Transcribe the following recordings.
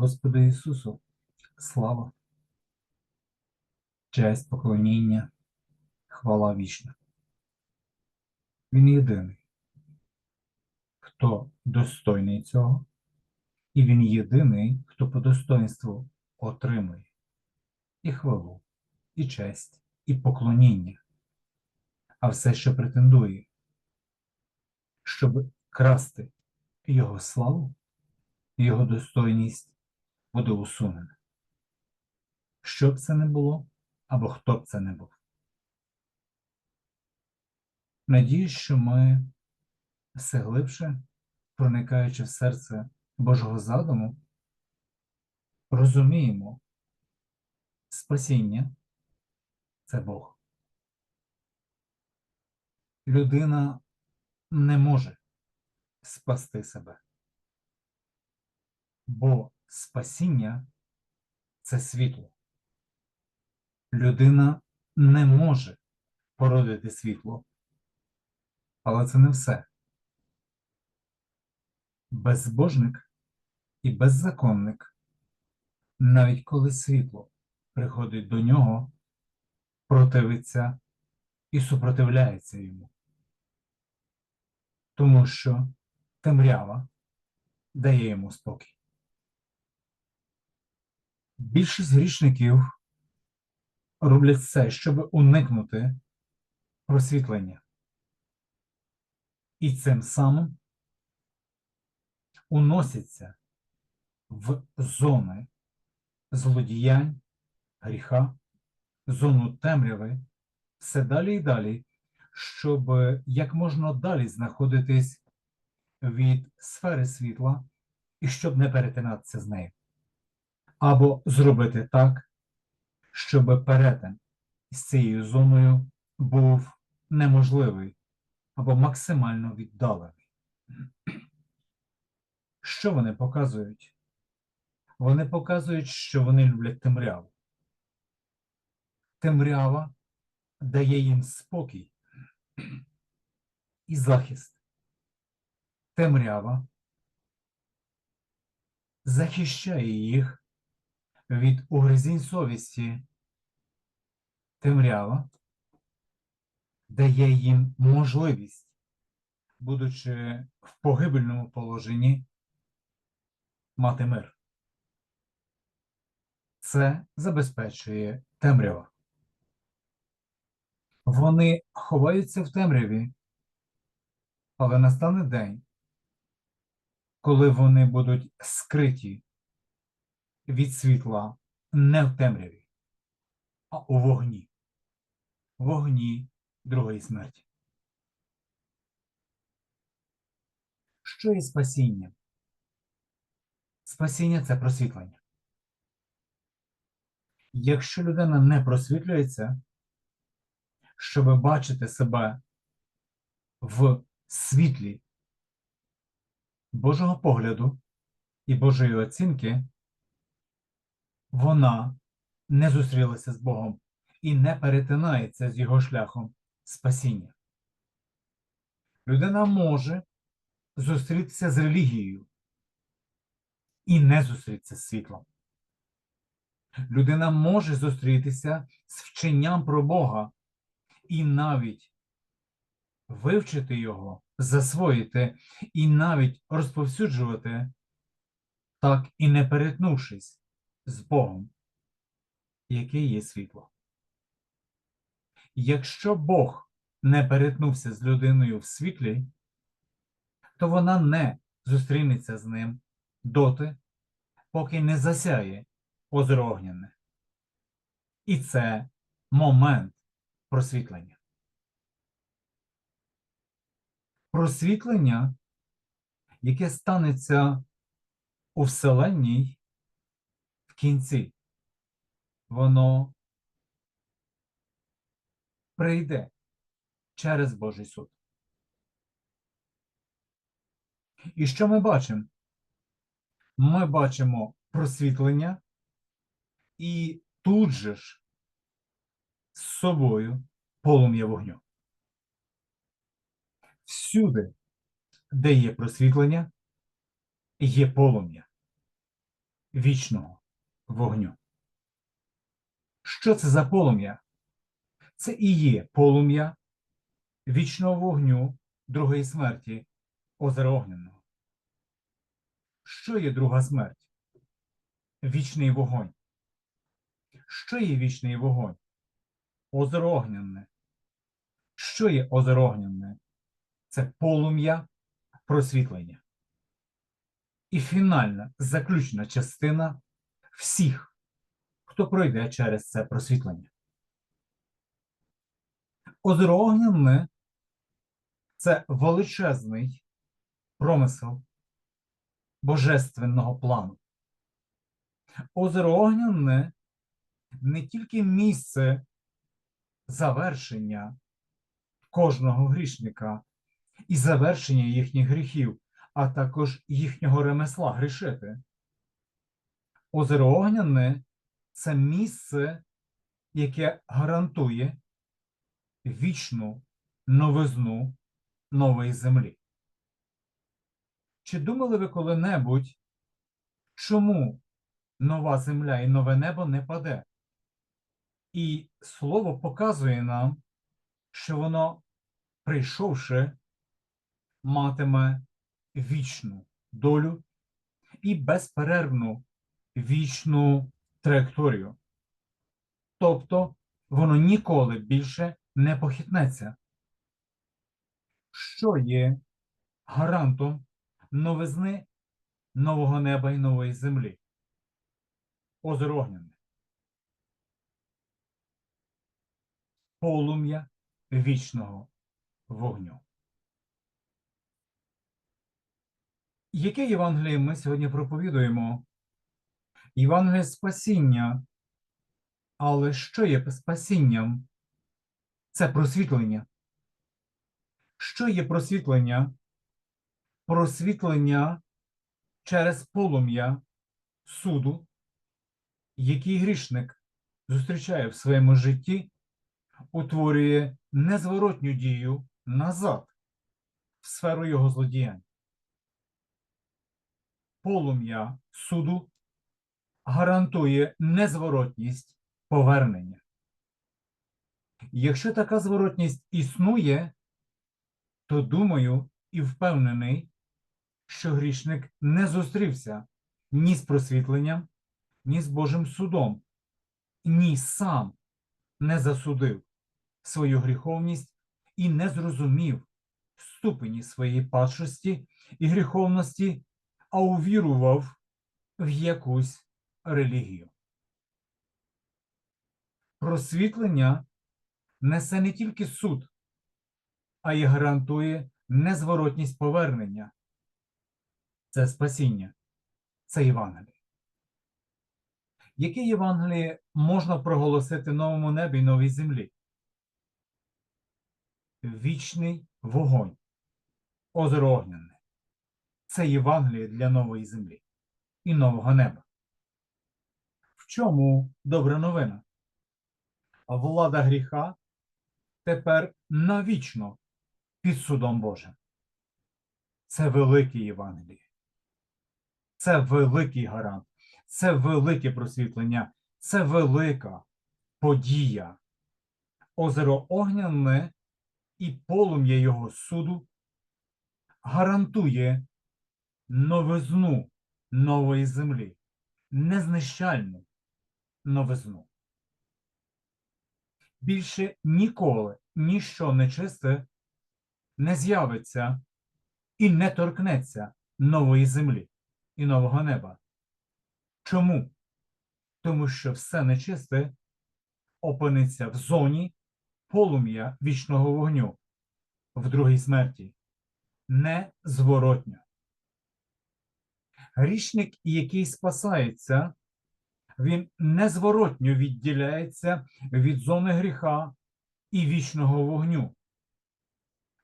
Господу Ісусу, слава, честь, поклоніння, хвала вічна. Він єдиний, хто достойний цього, і він єдиний, хто по достоинству отримує і хвалу, і честь, і поклоніння, а все, що претендує, щоб красти його славу, його достойність буде усунена. Що б це не було, або хто б це не був. Надіюсь, що ми все глибше, проникаючи в серце Божого задуму, розуміємо спасіння це Бог. Людина не може спасти себе, бо спасіння це світло. Людина не може породити світло, але це не все. Безбожник і беззаконник, навіть коли світло приходить до нього, противиться і супротивляється йому. Тому що темрява дає йому спокій. Більшість грішників роблять все, щоб уникнути просвітлення. І цим самим уносяться в зони злодіянь, гріха, зону темряви, все далі і далі, щоб як можна далі знаходитись від сфери світла і щоб не перетинатися з нею. Або зробити так, щоб перетин з цією зоною був неможливий або максимально віддалений. Що вони показують? Вони показують, що вони люблять темряву. Темрява дає їм спокій і захист. Темрява захищає їх від угризінь совісті. Темрява дає їм можливість, будучи в погибельному положенні, мати мир. Це забезпечує темрява. Вони ховаються в темряві, але настане день, коли вони будуть скриті від світла не в темряві, а у вогні, вогні другої смерті. Що є спасінням? Спасіння це просвітлення. Якщо людина не просвітлюється, щоб бачити себе в світлі Божого погляду і Божої оцінки, вона не зустрілася з Богом і не перетинається з його шляхом спасіння. Людина може зустрітися з релігією і не зустрітися з світлом. Людина може зустрітися з вченням про Бога і навіть вивчити його, засвоїти і навіть розповсюджувати, так і не перетнувшись з Богом, який є світло. Якщо Бог не перетнувся з людиною в світлі, то вона не зустрінеться з ним доти, поки не засяє озеро Огняне. І це момент просвітлення. Просвітлення, яке станеться у Вселенній кінці, воно прийде через Божий суд. І що ми бачимо? Ми бачимо просвітлення і тут же ж з собою полум'я вогню. Всюди, де є просвітлення, є полум'я. вічного вогню. Що це за полум'я? Це і є полум'я вічного вогню другої смерті озера Огняного. Що є друга смерть? Вічний вогонь. Що є вічний вогонь? Озеро Огняне. Що є озеро Огняне? Це полум'я просвітлення. І фінальна заключна частина всіх, хто пройде через це просвітлення. Озеро Огняне це величезний промисел божественного плану. Озеро Огняне не тільки місце завершення кожного грішника і завершення їхніх гріхів, а також їхнього ремесла грішити. Озеро Огняне це місце, яке гарантує вічну новизну нової землі. Чи думали ви коли-небудь, чому нова земля і нове небо не паде? І слово показує нам, що воно, прийшовши, матиме вічну долю і безперервну вічну траєкторію. Тобто воно ніколи більше не похитнеться. Що є гарантом новизни нового неба і нової землі? Озеро Огняне. Полум'я вічного вогню. Яке Євангеліє ми сьогодні проповідуємо? Євангеліє спасіння. Але що є спасінням? Це просвітлення. Що є просвітлення? Просвітлення через полум'я суду, який грішник зустрічає в своєму житті, утворює незворотню дію назад в сферу його злодіянь. Полум'я суду гарантує незворотність повернення. Якщо така зворотність існує, то думаю і впевнений, що грішник не зустрівся ні з просвітленням, ні з Божим судом, ні сам не засудив свою гріховність і не зрозумів ступені своєї падшості і гріховності, а увірував в якусь релігію. Просвітлення несе не тільки суд, а й гарантує незворотність повернення. Це спасіння, це Євангеліє. Яке Євангеліє можна проголосити новому небі і новій землі? Вічний вогонь, озеро Огняне. Це Євангеліє для нової землі і нового неба. Чому добра новина? Влада гріха тепер навічно під судом Божим. Це велике Євангеліє. Це великий гарант, це велике просвітлення, це велика подія. Озеро Огняне і полум'я його суду гарантує новизну нової землі, незнищальну новизну. Більше ніколи ніщо нечисте не з'явиться і не торкнеться нової землі і нового неба. Чому? Тому що все нечисте опиниться в зоні полум'я вічного вогню в другій смерті, незворотньо. Грішник, який спасається, він незворотньо відділяється від зони гріха і вічного вогню.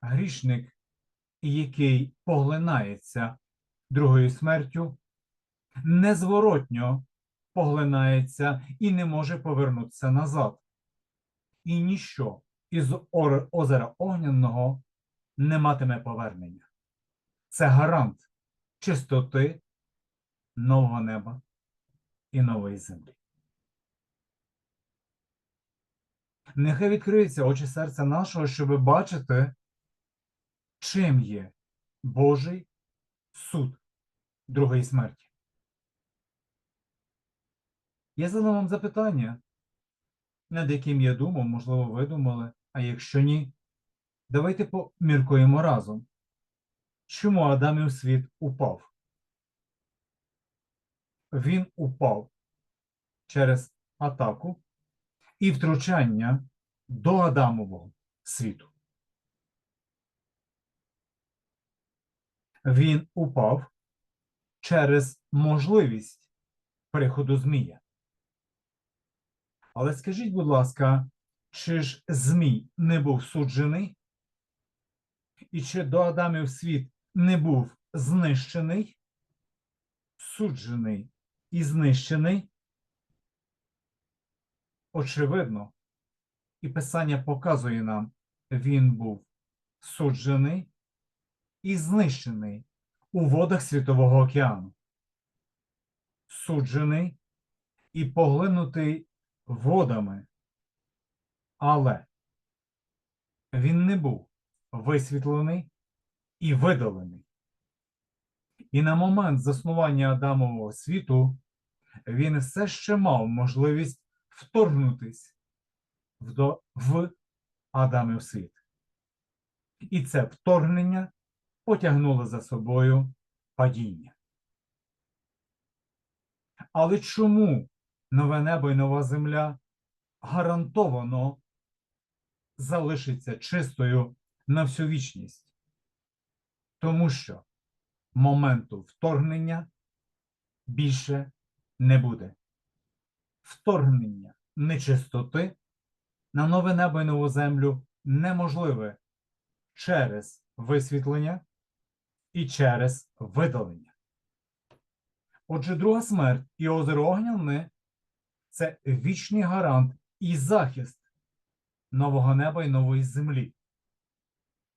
Грішник, який поглинається другою смертю, незворотньо поглинається і не може повернутися назад. І ніщо із озера Огняного не матиме повернення. Це гарант чистоти нового неба і нової землі. Нехай відкриються очі серця нашого, щоб бачити, чим є Божий суд другої смерті. Я задам вам запитання, над яким я думав, можливо, ви думали, а якщо ні, давайте поміркуємо разом. Чому Адамів світ упав? Він упав через атаку і втручання до Адамового світу. Він упав через можливість приходу Змія. Але скажіть, будь ласка, чи ж Змій не був суджений? І чи до Адамів світ не був знищений, суджений і знищений? Очевидно, і Писання показує нам, він був суджений і знищений у водах Світового океану, суджений і поглинутий водами, але він не був висвітлений і видалений. І на момент заснування Адамового світу він все ще мав можливість вторгнутись в, Адамів світ. І це вторгнення потягнуло за собою падіння. Але чому нове небо і нова земля гарантовано залишиться чистою на всю вічність? Тому що моменту вторгнення більше не буде. Вторгнення нечистоти на нове небо і нову землю неможливе через висвітлення і через видалення. Отже, друга смерть і озеро Огняне – це вічний гарант і захист нового неба і нової землі,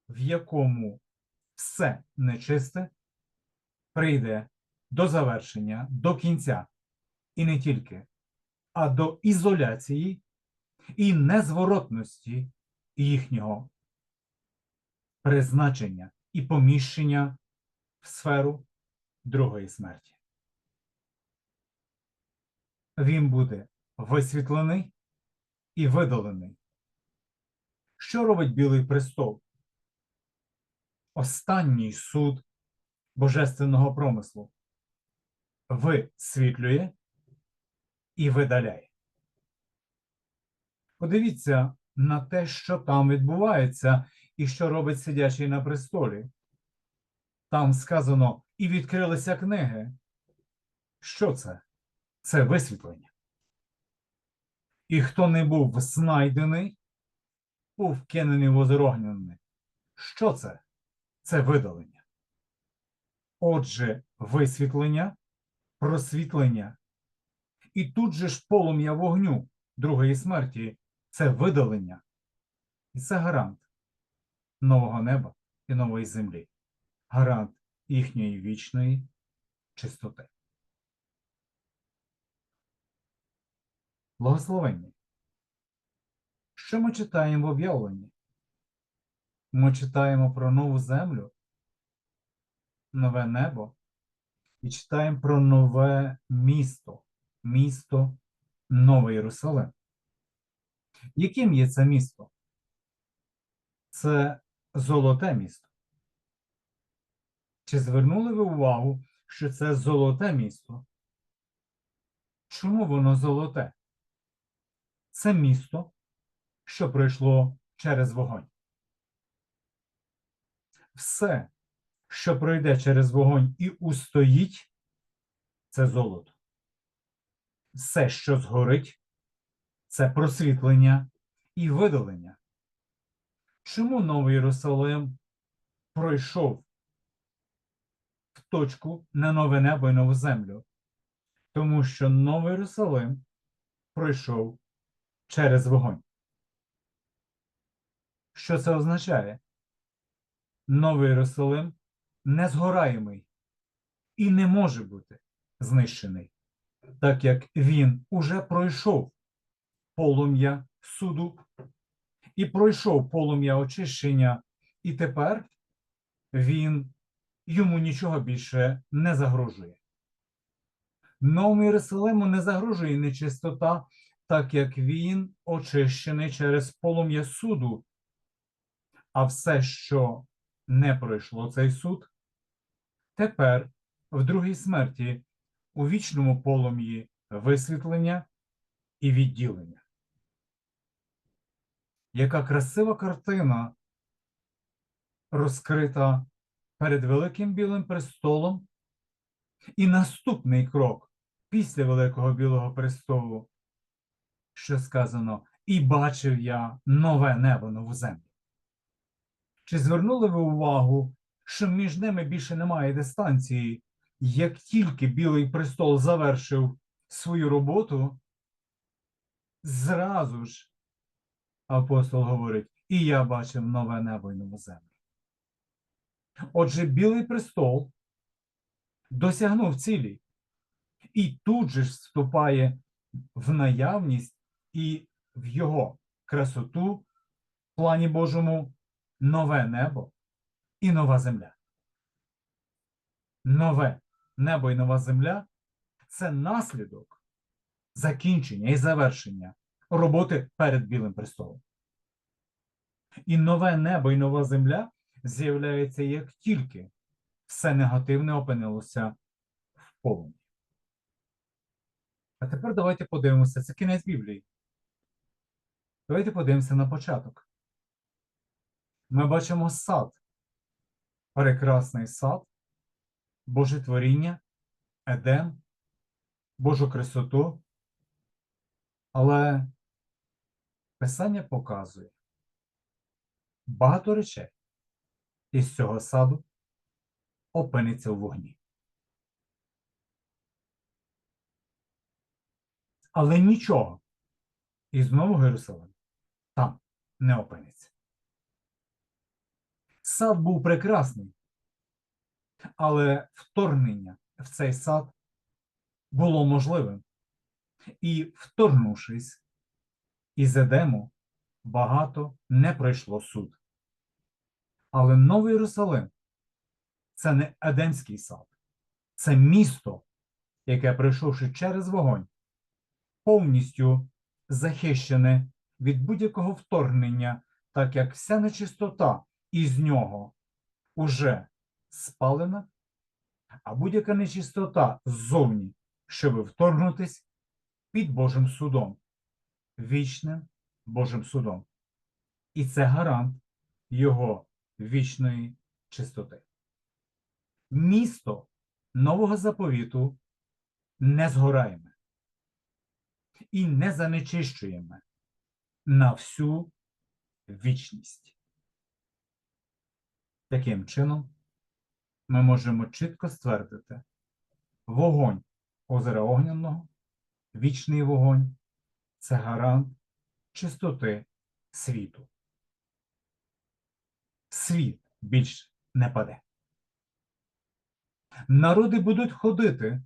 в якому все нечисте прийде до завершення, до кінця, і не тільки, а до ізоляції і незворотності їхнього призначення і поміщення в сферу другої смерті. Він буде висвітлений і видалений. Що робить Білий престол? Останній суд божественного промислу висвітлює і видаляє. Подивіться на те, що там відбувається, і що робить сидячий на престолі. Там сказано і відкрилися книги. Що це? Це висвітлення. І хто не був знайдений, був кинений в озеро Що це? Це видалення. Отже, висвітлення, просвітлення. І тут же ж полум'я вогню другої смерті це видалення. І це гарант нового неба і нової землі, гарант їхньої вічної чистоти. Благословення. Що ми читаємо в об'явленні? Ми читаємо про нову землю, нове небо і читаємо про нове місто, місто Новий Єрусалим. Яким є це місто? Це золоте місто. Чи звернули ви увагу, що це золоте місто? Чому воно золоте? Це місто, що пройшло через вогонь. Все, що пройде через вогонь і устоїть, це золото. Все, що згорить, це просвітлення і видалення. Чому Новий Єрусалим пройшов в точку на нове небо і нову землю? Тому що Новий Єрусалим пройшов через вогонь. Що це означає? Новий Єрусалим незгораємий і не може бути знищений. Так як він уже пройшов полум'я суду і пройшов полум'я очищення, і тепер він йому нічого більше не загрожує. Новому Єрусалиму не загрожує нечистота, так як він очищений через полум'я суду. А все, що не пройшло цей суд, тепер в другій смерті у вічному полум'ї висвітлення і відділення. Яка красива картина розкрита перед Великим Білим престолом, і наступний крок після Великого Білого престолу, що сказано, і бачив я нове небо, нову землю. Чи звернули ви увагу, що між ними більше немає дистанції? Як тільки Білий престол завершив свою роботу, зразу ж апостол говорить, і я бачив нове небо і нову землю. Отже, Білий престол досягнув цілі і тут же ж вступає в наявність і в його красоту в плані Божому нове небо і нова земля. Нове небо і нова земля це наслідок закінчення і завершення роботи перед Білим престолом. І нове небо і нова земля з'являється як тільки все негативне опинилося в полум'ї. А тепер давайте подивимося, це кінець Біблії. Давайте подивимося на початок. Ми бачимо сад, прекрасний сад, Боже творіння, Едем, Божу красоту. Але Писання показує багато речей із цього саду опиниться у вогні. Але нічого із Нового Єрусалиму там не опиниться. Сад був прекрасний, але вторгнення в цей сад було можливим. І, вторгнувшись із Едему, багато не пройшло суд. Але Новий Єрусалим це не Едемський сад, це місто, яке, пройшовши через вогонь, повністю захищене від будь-якого вторгнення, так як вся нечистота із нього уже спалена, а будь-яка нечистота ззовні, щоб вторгнутись під Божим судом, вічним Божим судом. І це гарант його вічної чистоти. Місто нового заповіту не згораємо і не занечищуємо на всю вічність. Таким чином, ми можемо чітко ствердити вогонь озера Огняного, вічний вогонь це гарант чистоти світу. Світ більш не паде. Народи будуть ходити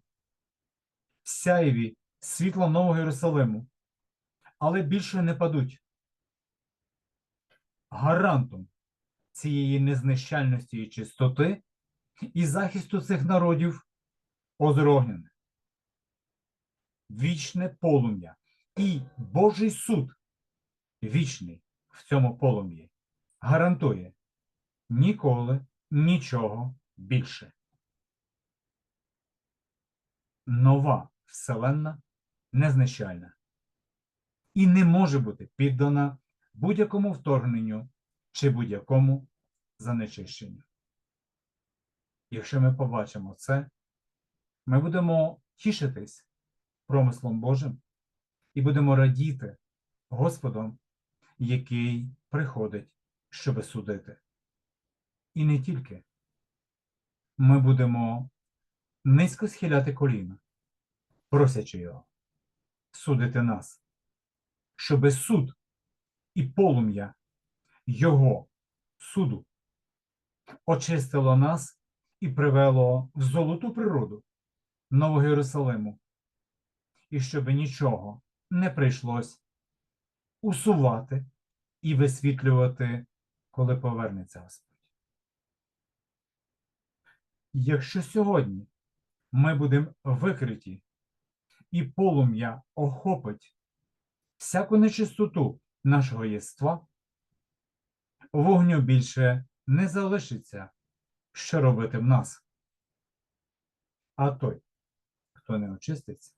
в сяєві світла Нового Єрусалиму, але більше не падуть. Гарантом цієї незнищальності і чистоти і захисту цих народів озеро Огняне. Вічне полум'я і Божий суд вічний в цьому полум'ї гарантує ніколи нічого більше. Нова вселенна незнищальна і не може бути піддана будь-якому вторгненню чи будь-якому занечищенню. Якщо ми побачимо це, ми будемо тішитись промислом Божим і будемо радіти Господом, який приходить, щоби судити. І не тільки. Ми будемо низько схиляти коліна, просячи його судити нас, щоби суд і полум'я Його суду очистило нас і привело в золоту природу Нового Єрусалиму, і щоб нічого не прийшлось усувати і висвітлювати, коли повернеться Господь. Якщо сьогодні ми будемо викриті, і полум'я охопить всяку нечистоту нашого єства, вогню більше не залишиться, що робити в нас. А той, хто не очиститься,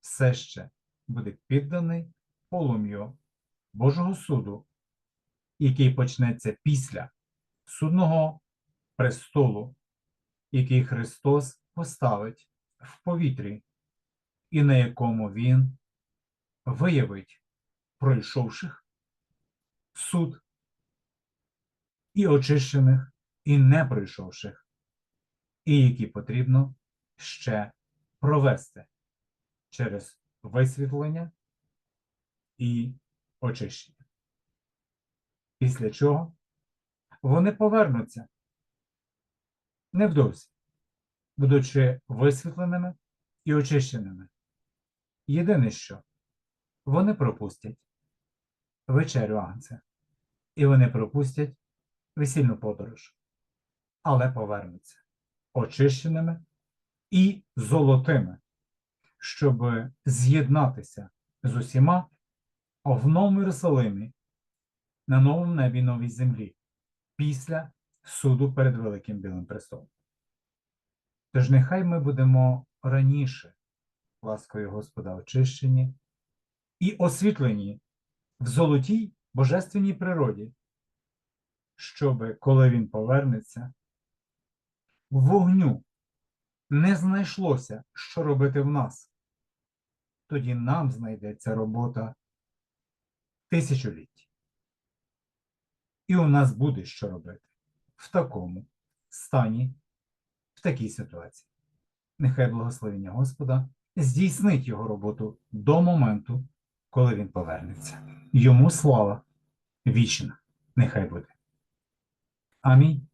все ще буде підданий полум'ю Божого суду, який почнеться після судного престолу, який Христос поставить в повітрі, і на якому Він виявить пройшовших суд і очищених, і не пройшовших, і які потрібно ще провести через висвітлення і очищення. Після чого вони повернуться невдовзі, будучи висвітленими і очищеними. Єдине що вони пропустять вечерю Агнця, і вони пропустять весільну подорож, але повернуться очищеними і золотими, щоб з'єднатися з усіма в новому Єрусалимі, на новому небі новій землі, після суду перед Великим Білим престолом. Тож нехай ми будемо раніше ласкою Господа очищені і освітлені в золотій божественній природі, щоб, коли він повернеться, вогню не знайшлося, що робити в нас. Тоді нам знайдеться робота тисячоліть. І у нас буде що робити в такому стані, в такій ситуації. Нехай благословення Господа здійснить його роботу до моменту, коли він повернеться. Йому слава вічна, нехай буде. Амінь.